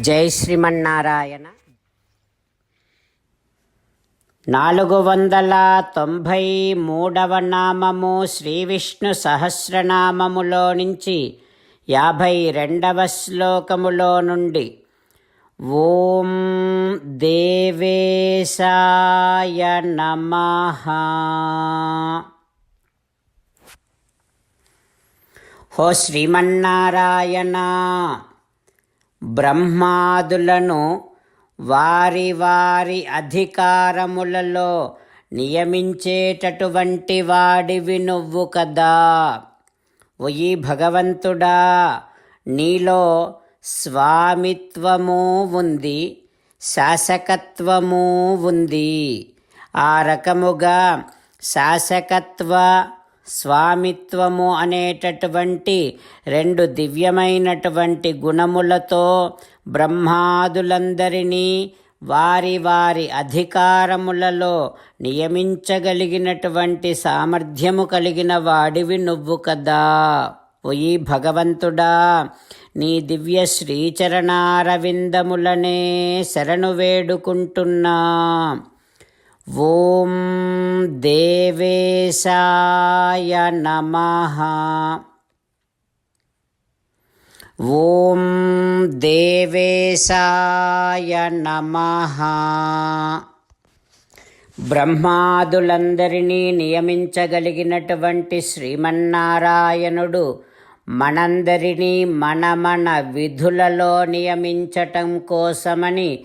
జై శ్రీమన్నారాయణ. నాలుగు వందల తొంభై మూడవ నామము శ్రీ విష్ణు సహస్రనామములో నుంచి యాభై రెండవ శ్లోకములో నుండి ఓం దేవేశాయ నమ. హో శ్రీమన్నారాయణ. బ్రహ్మాదులను వారి వారి అధికారములలో నియమించేటటువంటి వాడివి నువ్వు కదా. ఒయి భగవంతుడా నీలో స్వామిత్వము ఉంది శాసకత్వము ఉంది. ఆ రకముగా శాసకత్వ స్వామిత్వము అనేటటువంటి రెండు దివ్యమైనటువంటి గుణములతో బ్రహ్మాదులందరినీ వారి వారి అధికారములలో నియమించగలిగినటువంటి సామర్థ్యము కలిగిన వాడివి నువ్వు కదా. ఒయి భగవంతుడా నీ దివ్య శ్రీచరణారవిందములనే శరణు వేడుకుంటున్నా. ఓం దేవేశాయ నమః. ఓం దేవేశాయ నమః. బ్రహ్మాదులందరినీ నియమించగలిగినటువంటి శ్రీమన్నారాయణుడు మనందరినీ మన మన విధులలో నియమించటం కోసమని